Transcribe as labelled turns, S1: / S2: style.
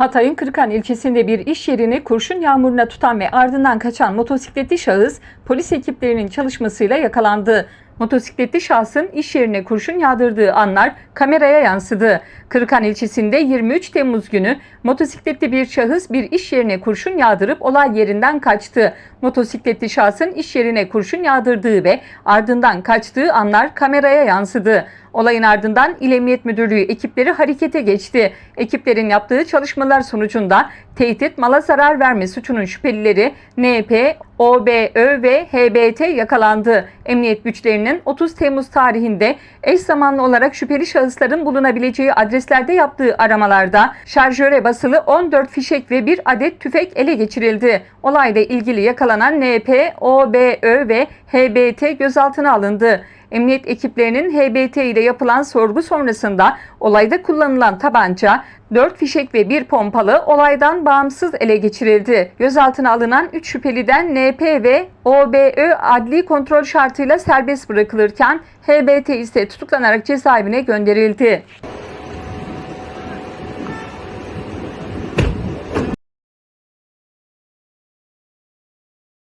S1: Hatay'ın Kırıkan ilçesinde bir iş yerini kurşun yağmuruna tutan ve ardından kaçan motosikletli şahıs polis ekiplerinin çalışmasıyla yakalandı. Motosikletli şahsın iş yerine kurşun yağdırdığı anlar kameraya yansıdı. Kırıkan ilçesinde 23 Temmuz günü motosikletli bir şahıs bir iş yerine kurşun yağdırıp olay yerinden kaçtı. Motosikletli şahsın iş yerine kurşun yağdırdığı ve ardından kaçtığı anlar kameraya yansıdı. Olayın ardından İl Emniyet Müdürlüğü ekipleri harekete geçti. Ekiplerin yaptığı çalışmalar sonucunda tehdit mala zarar verme suçunun şüphelileri NP, OBÖ ve HBT yakalandı. Emniyet güçlerinin 30 Temmuz tarihinde eş zamanlı olarak şüpheli şahısların bulunabileceği adreslerde yaptığı aramalarda şarjöre basılı 14 fişek ve bir adet tüfek ele geçirildi. Olayla ilgili yakalanan NP, OBÖ ve HBT gözaltına alındı. Emniyet ekiplerinin HBT ile yapılan sorgu sonrasında olayda kullanılan tabanca, 4 fişek ve 1 pompalı olaydan bağımsız ele geçirildi. Gözaltına alınan 3 şüpheliden NP ve OBÖ adli kontrol şartıyla serbest bırakılırken HBT ise tutuklanarak cezaevine gönderildi.